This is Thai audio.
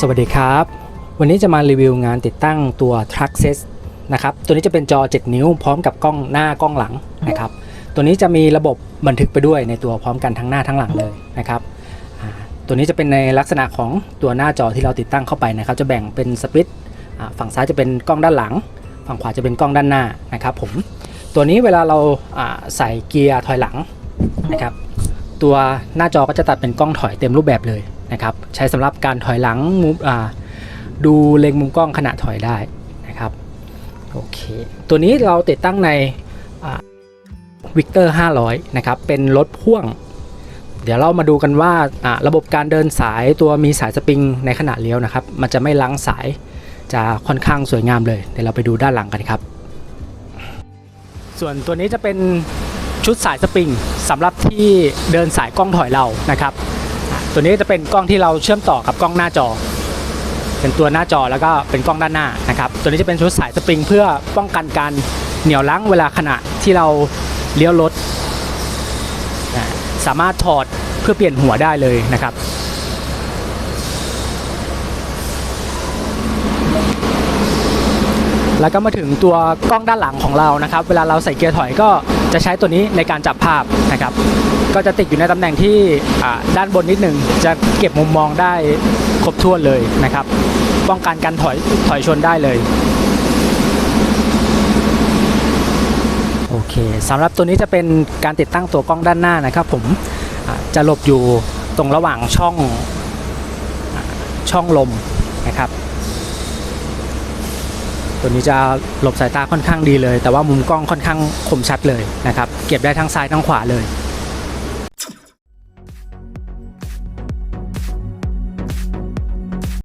สวัสดีครับ วันนี้จะมารีวิวงานติดตั้งตัว Truck s e s นะครับ ตัวนี้จะเป็นจอ 7 นิ้วพร้อมกับกล้องหน้ากล้องหลังนะครับ ตัวนี้จะมีระบบบันทึกไปด้วยในตัวพร้อมกันทั้งหน้าทั้งหลังเลยนะครับ ตัวนี้จะเป็นในลักษณะของตัวหน้าจอที่เราติดตั้งเข้าไปนะครับ จะแบ่งเป็นสปิตฝั่งซ้ายจะเป็นกล้องด้านหลัง ฝั่งขวาจะเป็นกล้องด้านหน้านะครับผม ตัวนี้เวลาเราใส่เกียร์ถอยหลังนะครับ ตัวหน้าจอก็จะตัดเป็นกล้องถอยเต็มรูปแบบเลย นะครับใช้สำหรับการถอยหลังมุมดูเล็งมุมกล้องขณะถอยได้นะครับโอเคตัวนี้เราติดตั้งในวิกเตอร์500 นะครับ เป็นรถพ่วง เดี๋ยวเรามาดูกันว่าอ่าระบบการเดินสายตัวมีสายสปริงในขณะเลี้ยวนะครับ มันจะไม่ล้างสายจะค่อนข้างสวยงามเลยเดี๋ยวเราไปดูด้านหลังกันครับ ส่วนตัวนี้จะเป็นชุดสายสปริงสำหรับที่เดินสายกล้องถอยเรานะครับ ตัวนี้จะเป็นกล้องที่เราเชื่อมต่อกับกล้องหน้าจอ เป็นตัวหน้าจอแล้วก็เป็นกล้องด้านหน้านะครับ ตัวนี้จะเป็นชุดสายสปริงเพื่อป้องกันการเหนี่ยวรั้งเวลาขณะที่เราเลี้ยวรถสามารถถอดเพื่อเปลี่ยนหัวได้เลยนะครับแล้วก็มาถึงตัวกล้องด้านหลังของเรานะครับ เวลาเราใส่เกียร์ถอยก็ จะใช้ตัวนี้ในการจับภาพนะครับ ก็จะติดอยู่ในตำแหน่งที่ด้านบนนิดหนึ่งจะเก็บมุมมองได้ครบถ้วนเลยนะครับ ป้องกันการถอยถอยชนได้เลยโอเคสำหรับตัวนี้จะเป็นการติดตั้งตัวกล้องด้านหน้านะครับผมจะหลบอยู่ตรงระหว่างช่องช่องลมนะครับ ตัวนี้จะหลบสายตาค่อนข้างดีเลย แต่ว่ามุมกล้องค่อนข้างคมชัดเลยนะครับ เก็บได้ทั้งซ้ายทั้งขวาเลย